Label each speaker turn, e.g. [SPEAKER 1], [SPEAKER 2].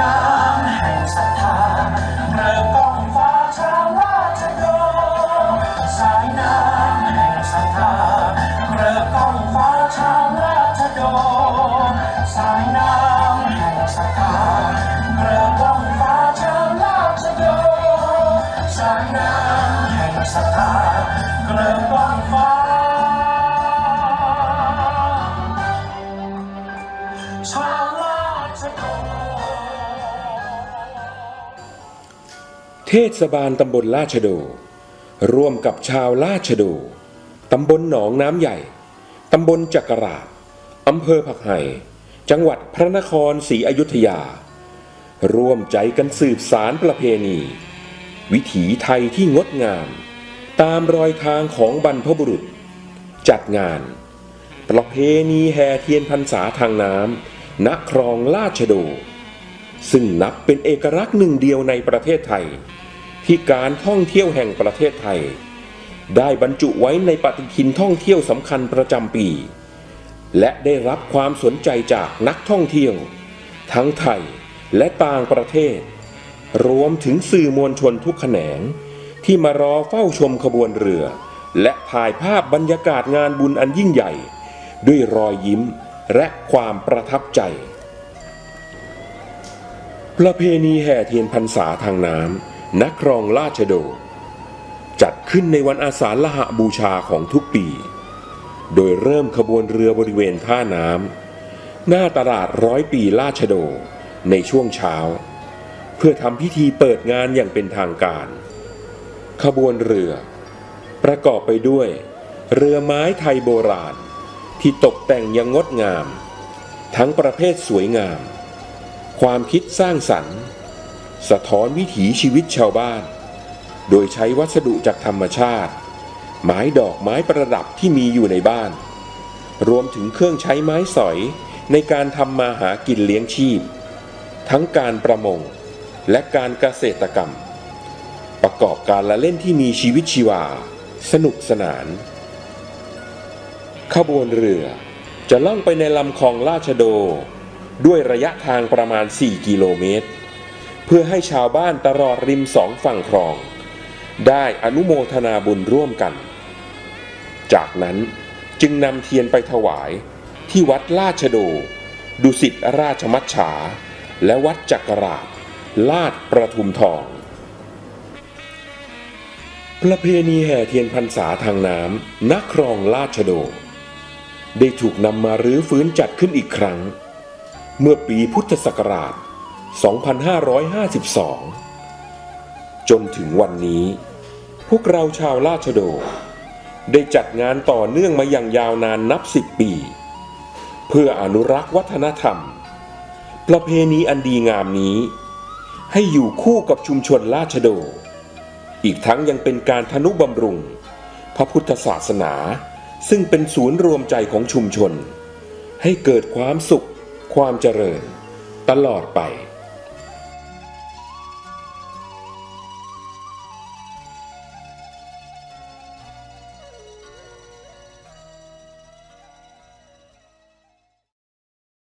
[SPEAKER 1] น้ำแห่งศรัทธาเริ่มก้องฟ้าชาวราชโดสายน้ำแห่งศรัทธาเริ่มก้องฟ้าชาวราชโดสายน้ำแห่งศรัทธาเริ่มก้องฟ้าชาวราชโดสายน้ำแห่งศรัทธาเริ่มก้องฟ้าชาวราชโด
[SPEAKER 2] เทศบาลตำบลลาชโด ร่วมกับชาวลาชโด ตำบลหนองน้ำใหญ่ ตำบลจักราชอำเภอผักไห่ จังหวัดพระนครศรีอยุธยา ร่วมใจกันสืบสารประเพณี วิถีไทยที่งดงาม ตามรอยทางของบรรพบุรุษ จัดงาน ประเพณีแห่เทียนพรรษาทางน้ำณคลองลาชโด ซึ่งนับเป็นเอกลักษณ์หนึ่งเดียวในประเทศไทย ที่การท่องเที่ยวแห่งประเทศไทย ได้บรรจุไว้ในปฏิทินท่องเที่ยวสำคัญประจำปี และได้รับความสนใจจากนักท่องเที่ยว ทั้งไทยและต่างประเทศ รวมถึงสื่อมวลชนทุกแขนง ที่มารอเฝ้าชมขบวนเรือ และถ่ายภาพบรรยากาศงานบุญอันยิ่งใหญ่ ด้วยรอยยิ้มและความประทับใจ ประเพณีแห่เทียนพรรษาทางน้ำณครองราชโด จัดขึ้นในวันอาสาฬหบูชาของทุกปี โดยเริ่มขบวนเรือบริเวณท่าน้ำหน้าตลาดร้อยปีราชโดในช่วงเช้า เพื่อทำพิธีเปิดงานอย่างเป็นทางการ ขบวนเรือ ประกอบไปด้วย เรือไม้ไทยโบราณ ที่ตกแต่งอยังงดงาม ทั้งประเภทสวยงาม ความคิดสร้างสรรค์ สะท้อนวิถีชีวิตชาวบ้าน โดยใช้วัสดุจากธรรมชาติ ไม้ดอกไม้ประดับที่มีอยู่ในบ้าน รวมถึงเครื่องใช้ไม้สอยในการทำมาหากินเลี้ยงชีพ ทั้งการประมงและการเกษตรกรรม ประกอบการละเล่นที่มีชีวิตชีวา สนุกสนาน ขบวนเรือจะล่องไปในลำคลองราชโด ด้วยระยะทางประมาณ 4 กิโลเมตร เพื่อให้ชาวบ้านตลอดริมสองฝั่งคลอง ได้อนุโมทนาบุญร่วมกัน จากนั้นจึงนำเทียนไปถวายที่วัดราชโด ดุสิตราชมัชฉาและวัดจักราช ลาดประทุมทอง ประเพณีแห่เทียนพรรษาทางน้ำณครองราชโด ได้ถูกนำมารื้อฟื้นจัดขึ้นอีกครั้ง เมื่อปีพุทธศักราช 2552 จนถึงวันนี้ พวกเราชาวราชโด ได้จัดงานต่อเนื่องมาอย่างยาวนานนับสิบปี เพื่ออนุรักษ์วัฒนธรรม ประเพณีอันดีงามนี้ ให้อยู่คู่กับชุมชนราชโด อีกทั้งยังเป็นการทนุบำรุง พระพุทธศาสนาซึ่งเป็นศูนย์รวมใจของชุมชน ให้เกิดความสุข ความเจริญ ตลอดไป